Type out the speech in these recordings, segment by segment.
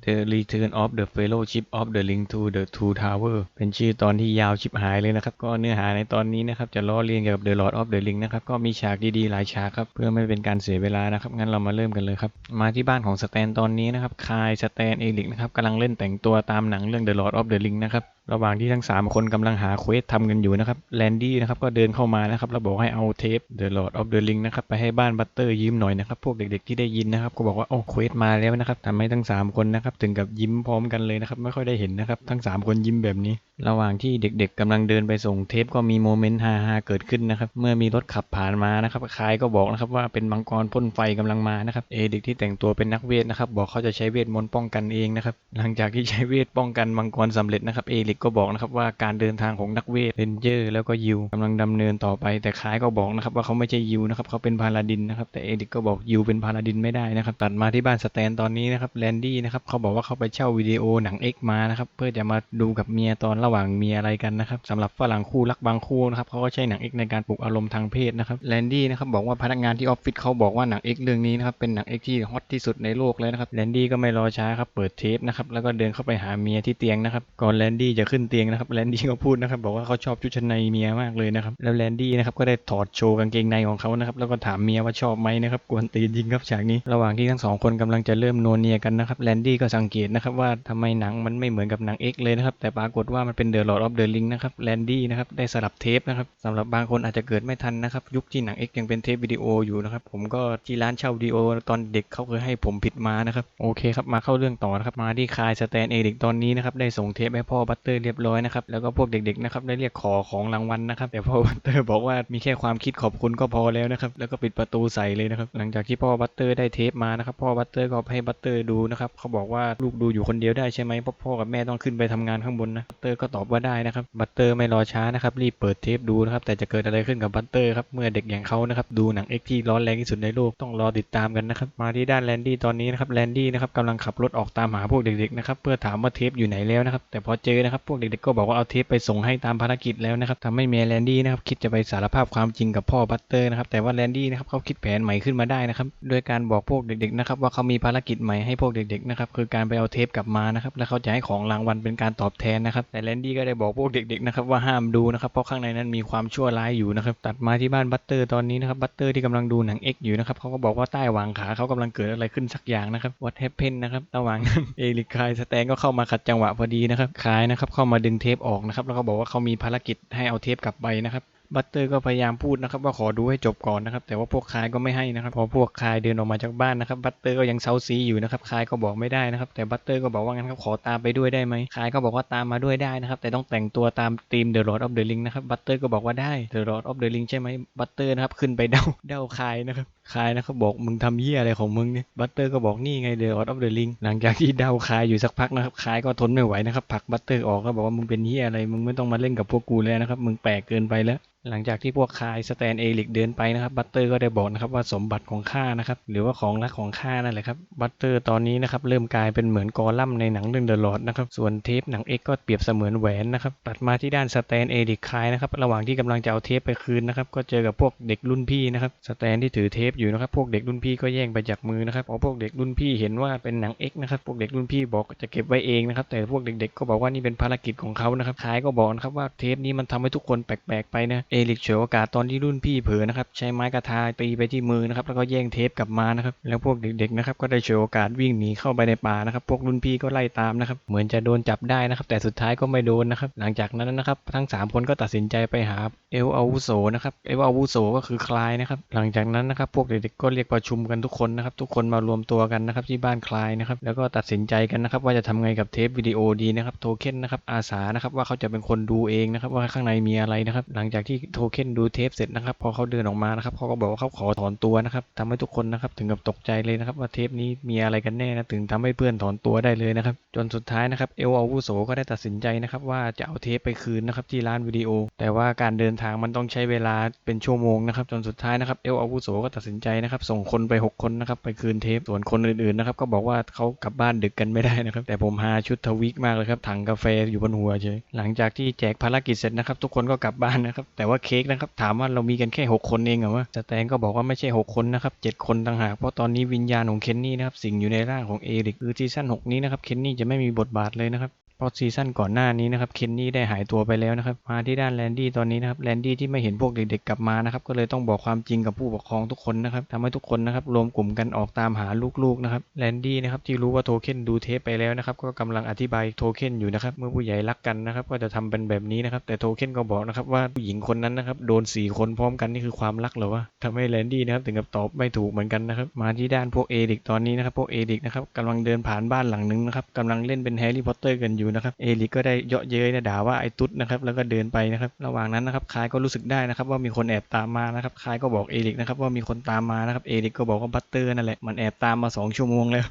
The Return of the Fellowship of the Ring to the Two Tower เป็นชื่อตอนที่ยาวชิบหายเลยนะครับ ก็เนื้อหาในตอนนี้นะครับ จะล้อเลียนเกี่ยวกับ The Lord of the Ring นะครับ ก็มีฉากดีๆ หลายฉากครับ เพื่อไม่เป็นการเสียเวลานะครับ งั้นเรามาเริ่มกันเลยครับ มาที่บ้านของสแตนตอนนี้นะครับ คายสแตนเอริกนะครับกำลังเล่นแต่งตัวตามหนังเรื่อง The Lord of the Ring นะครับระหว่างที่ทั้ง 3 คนกำลังหาเควสทำกันอยู่นะครับแลนดี้นะครับก็เดินเข้ามานะครับแล้วบอกให้เอาเทป The Lord of the Ring นะครับไปให้บ้านบัตเตอร์ยืมหน่อยนะครับพวกเด็กๆที่ได้ยินนะครับก็บอกว่าโอ้เควสมาแล้วนะครับทำให้ทั้ง 3 คนนะครับถึงกับยิ้มพร้อมกันเลยนะครับไม่ค่อยได้เห็นนะครับทั้ง 3 คนยิ้มแบบนี้ ระหว่างที่เด็กๆกำลังเดินไปส่งเทปก็มีโมเมนต์ฮาๆเกิดขึ้นนะครับ เมื่อมีรถขับผ่านมานะครับคายก็บอกนะครับว่าเป็นมังกรพ่นไฟกำลังมานะครับ เอเด็กที่แต่งตัวเป็นนักเวทนะครับ บอกเขาจะใช้เวทมนต์ป้องกันเองนะครับ หลังจากที่ใช้เวทป้องกันมังกรสำเร็จนะครับ เอริกก็บอกนะครับว่าการเดินทางของนักเวทเรนเจอร์แล้วก็ยิวกำลังดำเนินต่อไป แต่คายก็บอกนะครับว่าเขาไม่ใช่ยิวนะครับเขาเป็นพาลาดินนะครับแต่เอริกก็บอกยิวเป็นพาลาดินไม่ได้นะครับตัดมาที่บ้านสแตนตอนนี้นะครับแลนดี้นะครับเขาบอกว่าเขาไปเช่าวิดีโอหนัง X มานะครับเพื่อจะมาดูกับเมียตอนระหว่างมีอะไรกันนะครับสำหรับฝรั่งคู่รักบางคู่นะครับเขาก็ใช้หนัง X ในการปลุกอารมณ์ทางเพศนะครับแลนดี้นะครับบอกว่าพนักงานที่ออฟฟิศเขาบอกว่าหนัง X เรื่องนี้นะครับเป็นหนัง X ที่ฮอตที่สุดในโลกเลยนะครับแลนดี้ก็ไม่รอช้าครับเปิดเทปนะครับแล้วก็เดินเข้าไปหาเมียที่เตียงนะครับก่อนแลนดี้จะขึ้นเตียงนะครับแลนดี้ก็พูดนะครับบอกว่าเขาชอบชุดชั้นในเมียมากเลยนะครับแล้วแลนดี้นะครับก็ได้ถอดโชว์กางเกงในของเขานะครับแล้วก็ถามเมียว่าชอบไหมนะครับกวนตีนจริงครับฉากนี้ ระหว่างที่ทั้งสองคนกำลังจะเริ่มโนเนียกันนะครับแลนดี้ก็สังเกตนะครับว่าทำไมหนังมันไม่เหมือนกับหนัง X เลยนะครับแต่ปรากฏว่ามันเป็น The Lord of the Ring นะครับแลนดี้นะครับได้สลับเทปนะครับสำหรับบางคนอาจจะเกิดไม่ทันนะครับ ยุคที่หนัง X ยังเป็นเทปวิดีโออยู่นะครับผมก็ที่ร้านเช่าวิดีโอตอนเด็กเขาเคยให้ผมผิดมานะครับโอเคครับมาเข้าเรื่องต่อนะครับมาที่คายสแตนเอริกตอนนี้นะครับได้ส่งเทปให้พ่อบัตเตอร์เรียบร้อยนะครับแล้วก็พวกเด็กๆนะครับได้เรียกขอของรางวัลนะครับแต่พ่อบัตเตอร์บอกว่ามีแค่ความคิดขอบคุณก็พอแล้วนะครับแล้วก็ปิดประตูใส่เลยนะครับหลังจากที่พ่อบัตเตอร์ได้เทปมานะครับพ่อบัตเตอร์ก็ให้บัตเตอร์ดูนะครับเขาบอกว่าลูกดูอยู่คนเดียวได้ใช่ไหมเพราะพ่อกับแม่ต้องขึ้นไปทำงานข้างบนนะบัตเตอร์ก็ตอบว่าได้นะครับ บัตเตอร์ไม่รอช้านะครับ รีบเปิดเทปดูนะครับ แต่จะเกิดอะไรขึ้นกับบัตเตอร์ครับ เมื่อเด็กอย่างเขานะครับ ดูหนังเอ็กที่ร้อนแรงที่สุดในโลก ต้องรอติดตามกันนะครับ มาที่ด้านแลนดี้ตอนนี้นะครับ แลนดี้นะครับกำลังขับรถออกตามหาพวกเด็กๆนะครับ เพื่อถามว่าเทปอยู่ไหนแล้วนะครับ แต่พอเจอนะครับ พวกเด็กๆก็บอกว่าเอาเทปไปส่งให้ตามภารกิจแล้วนะครับทำให้เมียแลนดี้นะครับ คิดจะไปสารภาพความจริงกับพ่อบัตเตอร์นะครับ แต่ว่าแลนดี้นะครับเขาคิดแผนใหม่ขึ้นมาได้นะครับด้วยการบอกพวกเด็กๆนะครับว่าเขามีภารกิจใหม่ให้พวกเด็กๆนะครับ คือการไปเอาเทปกลับมานะครับ แล้วเขาจะให้ของรางวัลเป็นการตอบแทนนะครับ แต่แลนดี้ก็ได้บอกพวกเด็กๆนะครับว่าห้ามดูนะครับเพราะข้างในนั้นมีความชั่วร้ายอยู่นะครับตัดมาที่บ้านบัตเตอร์ตอนนี้นะครับบัตเตอร์ที่กำลังดูหนังเอ็กอยู่นะครับเขาก็บอกว่าใต้หวางขาเขากำลังเกิดอะไรขึ้นสักอย่างนะครับวัดแฮปเพนนะครับระหว่างเอริกคายสแตนก็เข้ามาขัดจังหวะพอดีนะครับคายนะครับเข้ามาดึงเทปออกนะครับแล้วก็บอกว่าเขามีภารกิจให้เอาเทปกลับไปนะครับ บัตเตอร์ก็พยายามพูดนะครับว่าขอดูให้จบก่อนนะครับ แต่ว่าพวกคายก็ไม่ให้นะครับพอพวกคายเดินออกมาจากบ้านนะครับ บัตเตอร์ก็ยังเซาซีอยู่นะครับคายก็บอกไม่ได้นะครับ แต่บัตเตอร์ก็บอกว่างั้นครับขอตามไปด้วยได้ไหมคายก็บอกว่าตามมาด้วยได้นะครับ แต่ต้องแต่งตัวตามธีม The Lord of the Ring นะครับบัตเตอร์ก็บอกว่าได้ The Lord of the Ring ใช่ไหมบัตเตอร์นะครับขึ้นไปเดาเดาคายนะครับคายนะครับบอกมึงทำเหี้ยอะไรของมึงเนี่ยบัตเตอร์ก็บอกนี่ไง The Lord of the Ring หลังจากที่เดาคายอยู่สักพักนะครับคายก็ทนไม่ไหวนะครับผลักบัตเตอร์ออกก็บอกว่ามึงเป็นเหี้ยอะไรมึงไม่ต้องมาเล่นกับพวกกูแล้วนะครับมึงแปลกเกินไปแล้ว หลังจากที่พวกคายสแตนเอลิกเดินไปนะครับบัตเตอร์ก็ได้บอกนะครับว่าสมบัติของข้านะครับหรือว่าของรักของข้านั่นแหละครับบัตเตอร์ตอนนี้นะครับเริ่มกลายเป็นเหมือนกอลัมในหนังเรื่องเดอะลอดนะครับส่วนเทปหนังเอ็กก็เปรียบเสมือนแหวนนะครับตัดมาที่ด้านสแตนเอลิกคายนะครับระหว่างที่กำลังจะเอาเทปไปคืนนะครับก็เจอกับพวกเด็กรุ่นพี่นะครับสแตนที่ถือเทปอยู่นะครับ พวกเด็กรุ่นพี่ก็แย่งไปจากมือนะครับพอพวกเด็กรุ่นพี่เห็นว่าเป็นหนังเอ็กนะครับ พวกเด็กรุ่นพี่บอกจะเก็บไว้เองนะครับ แต่พวกเด็กๆก็บอกว่านี่เป็นภารกิจของเขานะครับคายก็บอกนะครับว่าเทปนี้มันทำให้ทุกคนแปลกๆไปนะ เอลิกเฉวยโอกาสตอนที่รุ่นพี่เผลอนะครับ ใช้ไม้กระทาตีไปที่มือนะครับ แล้วก็แย่งเทปกลับมานะครับ แล้วพวกเด็กๆนะครับก็ได้เฉวยโอกาสวิ่งหนีเข้าไปในป่านะครับ พวกรุ่นพี่ก็ไล่ตามนะครับ เหมือนจะโดนจับได้นะครับ แต่สุดท้ายก็ไม่โดนนะครับ หลังจากนั้นนะครับ ทั้งสามคนก็ตัดสินใจไปหาเอลอาวุโสนะครับ เอลอาวุโสก็คือคลายนะครับ หลังจากนั้นนะครับพวกเด็กๆก็เรียกประชุมกันทุกคนนะครับ ทุกคนมารวมตัวกันนะครับที่บ้านคลายนะครับ แล้วก็ตัดสินใจกันนะครับ ว่าจะทำไงกับเทปวิดีโอดีนะครับโทเค็นนะครับอาสานะครับว่าเขาจะเป็นคนดูเองนะครับ ว่าข้างในมีอะไรนะครับ หลังจากที่โทเค็นดูเทปเสร็จนะครับ พอเขาเดินออกมานะครับเขาก็บอกว่าเขาขอถอนตัวนะครับทำให้ทุกคนนะครับถึงกับตกใจเลยนะครับ ว่าเทปนี้มีอะไรกันแน่นะถึงทำให้เพื่อนถอนตัวได้เลยนะครับ จนสุดท้ายนะครับเอลอาวุโสก็ได้ตัดสินใจนะครับว่าจะเอาเทปไปคืนนะครับที่ร้านวิดีโอ แต่ว่าการเดินทางมันต้องใช้เวลาเป็นชั่วโมงนะครับ จนสุดท้ายนะครับเอลอาวุโสก็ตัดสินนใจนะครับ ส่งคนไปหกคนนะครับ ไปคืนเทป ส่วนคนอื่นๆนะครับ ก็บอกว่าเขากลับบ้านดึกกันไม่ได้นะครับ แต่ผมหาชุดทวิกมากเลยครับ ถังกาแฟอยู่บนหัวเฉย หลังจากที่แจกภารกิจเสร็จนะครับ ทุกคนก็กลับบ้านนะครับ แต่ว่าเค้กนะครับ ถามว่าเรามีกันแค่หกคนเองเหรอวะสแตนก็บอกว่าไม่ใช่หกคนนะครับเจ็ดคนต่างหาก เพราะตอนนี้วิญญาณของเคนนี่นะครับ สิงอยู่ในร่างของเอริกคือซีซั่น6นี้นะครับ เคนนี่จะไม่มีบทบาทเลยนะครับ ราะซีซั่นก่อนหน้านี้นะครับเคนนี่ได้หายตัวไปแล้วนะครับ มาที่ด้านแลนดี้ตอนนี้นะครับแลนดี้ที่ไม่เห็นพวกเด็กๆกลับมานะครับก็เลยต้องบอกความจริงกับผู้ปกครองทุกคนนะครับทำให้ทุกคนนะครับรวมกลุ่มกันออกตามหาลูกๆนะครับแลนดี้นะครับที่รู้ว่าโทเค็นดูเทปไปแล้วนะครับก็กำลังอธิบายโทเค็นอยู่นะครับเมื่อผู้ใหญ่รักกันนะครับก็จะทำเป็นแบบนี้นะครับแต่โทเค็นก็บอกนะครับว่าผู้หญิงคนนั้นนะครับโดนสี่คนพร้อมกันนี่คือความรักเหรอวะทำให้แลนดี้นะครับถึงกับตอบไม่ถูกเหมือนกันนะครับมาที่ด้านพวกเอริกตอนนี้นะครับพวกเอริกนะครับกำลังเดินผ่านบ้านหลังหนึงนะครับกำลังเล่นเป็นแฮร์รี่พอตเตอร์กันอยู่นะครับเอริกก็ได้เยาะเย้ยนะด่าว่าไอ้ตุ๊ดนะครับแล้วก็เดินไปนะครับระหว่างนั้นนะครับคายก็รู้สึกได้นะครับว่ามีคนแอบตามมานะครับคายก็บอกเอริกนะครับว่ามีคนตามมานะครับเอริกก็บอกว่าบัตเตอร์นั่นแหละมันแอบตามมาสองชั่วโมงแล้ว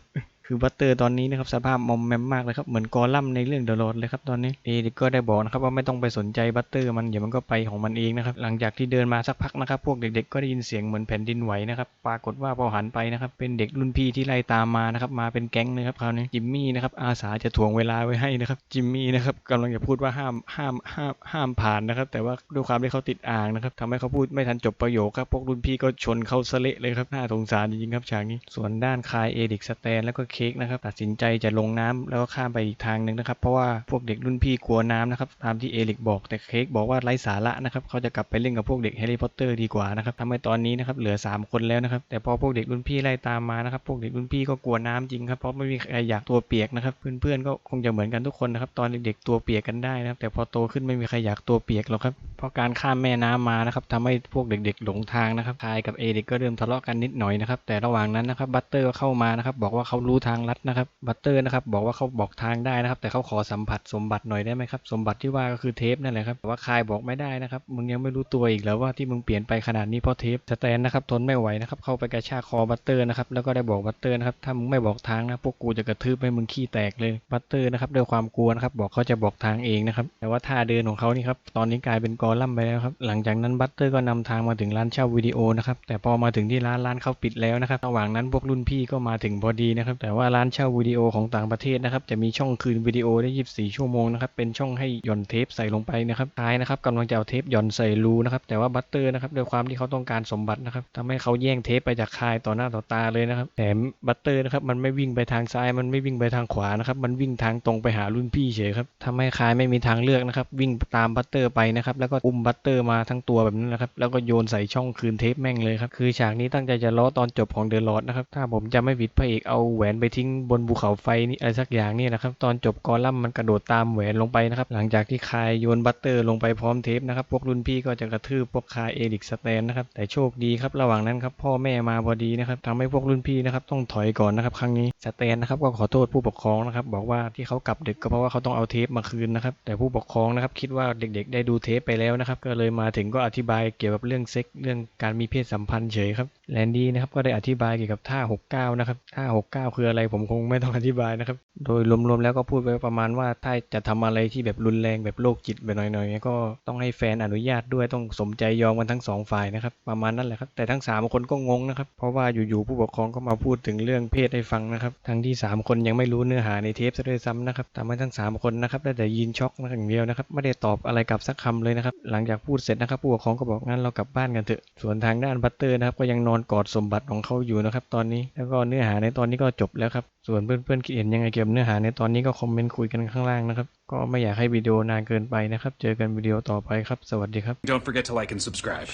คือบัตเตอร์ตอนนี้นะครับสภาพมอมแมมมากเลยครับเหมือนกอลัมในเรื่องเดอะโรดเลยครับตอนนี้เอริกก็ได้บอกนะครับว่าไม่ต้องไปสนใจบัตเตอร์มันเดี๋ยวมันก็ไปของมันเองนะครับหลังจากที่เดินมาสักพักนะครับพวกเด็กๆก็ได้ยินเสียงเหมือนแผ่นดินไหวนะครับปรากฏว่าพอหันไปนะครับเป็นเด็กรุ่นพี่ที่ไล่ตามมานะครับมาเป็นแก๊งเลยครับคราวนี้จิมมี่นะครับอาสาจะถ่วงเวลาไว้ให้นะครับจิมมี่นะครับกำลังจะพูดว่าห้ามห้ามห้ามห้ามผ่านนะครับแต่ว่าด้วยความที่เขาติดอ่างนะครับทำให้เขาพูดไม่ทันจบประโยคครับพวกรุ่นพี่ก็ชนเขาสะเละเลยครับน่าสงสารจริงๆครับฉากนี้ส่วนด้านคายเอริกสแตนแล้วก็เคกนะครับ ตัดสินใจจะลงน้ำแล้วก็ข้ามไปอีกทางหนึ่งนะครับ เพราะว่าพวกเด็กรุ่นพี่กลัวน้ำนะครับ ตามที่เอริกบอก แต่เค้กบอกว่าไร้สาระนะครับ เขาจะกลับไปเล่นกับพวกเด็กแฮร์รี่พอตเตอร์ดีกว่านะครับทำให้ตอนนี้นะครับเหลือ 3 คนแล้วนะครับ แต่พอพวกเด็กรุ่นพี่ไล่ตามมานะครับ พวกเด็กรุ่นพี่ก็กลัวน้ำจริงครับ เพราะไม่มีใครอยากตัวเปียกนะครับ เพื่อนๆก็คงจะเหมือนกันทุกคนนะครับ ตอนเด็กๆตัวเปียกกันได้นะครับ แต่พอโตขึ้นไม่มีใครอยากตัวเปียกหรอกครับ เพราะการข้ามแม่น้ำมานะครับทำให้พวกเด็กๆหลงทางนะครับคายกับเอริกก็เริ่มทะเลาะกันนิดหน่อยนะครับ แต่ระหว่างนั้นนะครับ บัตเตอร์ก็เข้ามานะครับ บอกว่าเขารู้ทางลัดนะครับ บัตเตอร์นะครับ บอกว่าเขาบอกทางได้นะครับ แต่เขาขอสัมผัสสมบัติหน่อยได้ไหมครับ สมบัติที่ว่าก็คือเทปนั่นแหละครับแต่ว่าคายบอกไม่ได้นะครับ มึงยังไม่รู้ตัวอีกแล้วว่าที่มึงเปลี่ยนไปขนาดนี้เพราะเทปสแตนนะครับทนไม่ไหวนะครับ เข้าไปกระชากคอบัตเตอร์นะครับ แล้วก็ได้บอกบัตเตอร์นะครับ ถ้ามึงไม่บอกทางนะ พวกกูจะกระทืบให้มึงขี้แตกเลย บัตเตอร์นะครับด้วยความกลัวนะครับ บอกเขาจะบอกทางเองนะครับ แต่ว่าท่าเดินของเขานี่ครับ ตอนนี้กลายเป็นกอลัมไปแล้วครับ หลังจากนั้นบัตเตอร์ก็นำทางมาถึงร้านเช่าวิดีโอนะครับ แต่พอมาถึงที่ร้านร้านเขาปิดแล้วนะครับ ระหว่างนั้นพวกรุ่นพี่ก็มาถึงพอดีนะครับแต่ว่าร้านเช่าวิดีโอของต่างประเทศนะครับ จะมีช่องคืนวิดีโอได้ 24 ชั่วโมงนะครับ เป็นช่องให้หย่อนเทปใส่ลงไปนะครับท้ายนะครับกำลังจะเอาเทปหย่อนใส่รูนะครับ แต่ว่าบัตเตอร์นะครับด้วยความที่เขาต้องการสมบัตินะครับทำให้เขาแย่งเทปไปจากคายต่อหน้าต่อตาเลยนะครับแถมบัตเตอร์นะครับมันไม่วิ่งไปทางซ้าย มันไม่วิ่งไปทางขวานะครับ มันวิ่งทางตรงไปหารุ่นพี่เฉยครับทำให้คายไม่มีทางเลือกนะครับ วิ่งตามบัตเตอร์ไปนะครับ แล้วก็อุ้มบัตเตอร์มาทั้งตัวแบบนั้นนะครับ แล้วก็โยนใส่ช่องคืนเทปแม่งเลยครับ คือฉากนี้ตั้งใจจะล้อตอนจบของเดอะลอดนะครับ ถ้าผมจะไม่ผิดพระเอกเอาแหวนไปทิ้งบนภูเขาไฟนี่อะไรสักอย่างนี่นะครับ ตอนจบกอลัมมันกระโดดตามแหวนลงไปนะครับ หลังจากที่คายโยนบัตเตอร์ลงไปพร้อมเทปนะครับ พวกรุ่นพี่ก็จะกระทืบพวกคายเอริกสแตนนะครับ แต่โชคดีครับ ระหว่างนั้นครับพ่อแม่มาพอดีนะครับทำให้พวกรุ่นพี่นะครับต้องถอยก่อนนะครับ ครั้งนี้สแตนนะครับก็ขอโทษผู้ปกครองนะครับ บอกว่าที่เขากลับดึกก็เพราะว่าเขาต้องเอาเทปมาคืนนะครับ แต่ผู้ปกครองนะครับคิดว่าเด็กๆ ได้ดูเทปไปแล้วนะครับ ก็เลยมาถึงก็อธิบายเกี่ยวกับเรื่องเซ็กเรื่องการมีเพศสัมพันธ์เฉยครับแลนดี้นะครับก็ได้อธิบายเกี่ยวกับท่า69นะครับท่า69คืออะไรผมคงไม่ต้องอธิบายนะครับ โดยรวมๆแล้วก็พูดไปประมาณว่าถ้าจะทำอะไรที่แบบรุนแรงแบบโรคจิตไปหน่อยๆก็ต้องให้แฟนอนุญาตด้วยต้องสมใจยอมกันทั้งสองฝ่ายนะครับประมาณนั้นแหละครับแต่ทั้งสามคนก็งงนะครับเพราะว่าอยู่ๆผู้ปกครองก็มาพูดถึงเรื่องเพศให้ฟังนะครับทั้งที่สามคนยังไม่รู้เนื้อหาในเทปซะด้วยซ้ำนะครับทำให้ทั้งสามคนนะครับได้แต่ยินช็อกอย่างเดียวนะครับไม่ได้ตอบอะไรกลับสักคำเลยนะครับหลังจากพูดเสร็จนะครับผู้ปกครองก็บอกงั้นเรากลับบ้านกันเถอะส่วนทางด้านบัตเตอร์นะครับก็ยังนอนกอดสมบัติของเขาอยู่นะครับตอนนี้แล้วก็เนื้อหาในตอนนี้ก็จบแล้วครับ ส่วนเพื่อนๆคิดเห็นยังไงเกี่ยวกับเนื้อหาในตอนนี้ก็คอมเมนต์คุยกันข้างล่างนะครับ ก็ไม่อยากให้วิดีโอนานเกินไปนะครับ เจอกันวิดีโอต่อไปครับ สวัสดีครับ Don't forget to like and subscribe.